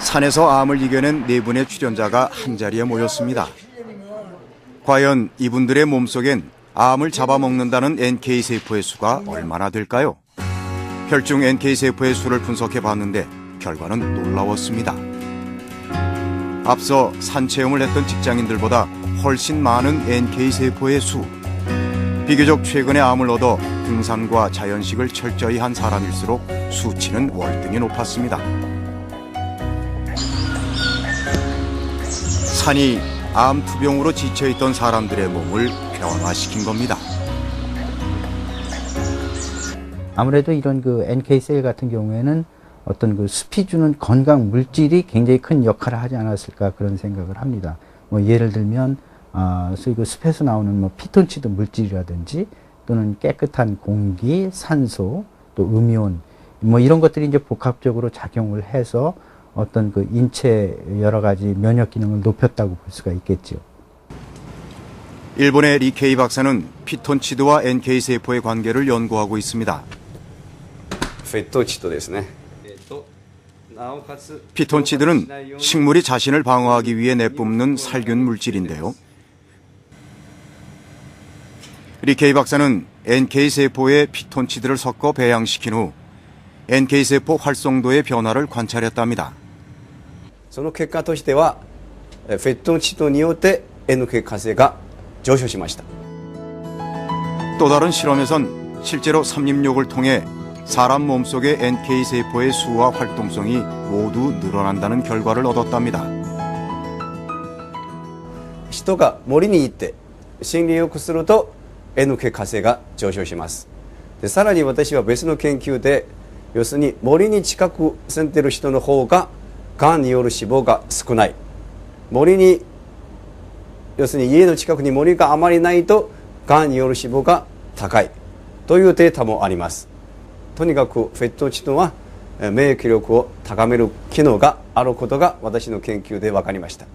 산에서 암을 이겨낸 네 분의 출연자가 한자리에 모였습니다. 과연 이분들의 몸속엔 암을 잡아먹는다는 NK세포의 수가 얼마나 될까요? 혈중 NK세포의 수를 분석해 봤는데 결과는 놀라웠습니다. 앞서 산체험을 했던 직장인들보다 훨씬 많은 NK세포의 수. 비교적 최근에 암을 얻어 등산과 자연식을 철저히 한 사람일수록 수치는 월등히 높았습니다. 산이 암 투병으로 지쳐있던 사람들의 몸을 변화시킨 겁니다. 아무래도 이런 그 NK셀 같은 경우에는 어떤 그 숲이 주는 건강 물질이 굉장히 큰 역할을 하지 않았을까 그런 생각을 합니다. 뭐 예를 들면 아, 소위 그 숲에서 나오는 뭐 피톤치드 물질이라든지 또는 깨끗한 공기, 산소, 또 음이온 뭐 이런 것들이 이제 복합적으로 작용을 해서 어떤 그 인체 여러 가지 면역 기능을 높였다고 볼 수가 있겠죠. 일본의 리케이 박사는 피톤치드와 NK 세포의 관계를 연구하고 있습니다. 피톤치드는 식물이 자신을 방어하기 위해 내뿜는 살균 물질인데요. 리케이 박사는 NK 세포에 피톤치드를 섞어 배양시킨 후 NK 세포 활성도의 변화를 관찰했답니다. その結果としては、えフェットチッドによって NK 活性が上昇しました。 또 다른 실험에선 실제로 삼림욕을 통해 사람 몸속의 NK세포의 수와 활동성이 모두 늘어난다는 결과를 얻었답니다. 人が森に行って森林浴すると NK 活性が上昇します。でさらに私は別の研究で要するに森に近く住んでる人の方が がんによる死亡が少ない。森に要するに家の近くに森があまりないとがんによる死亡が高い。というデータもあります。とにかくフェットチドはえ免疫力を高める機能があることが私の研究で分かりました。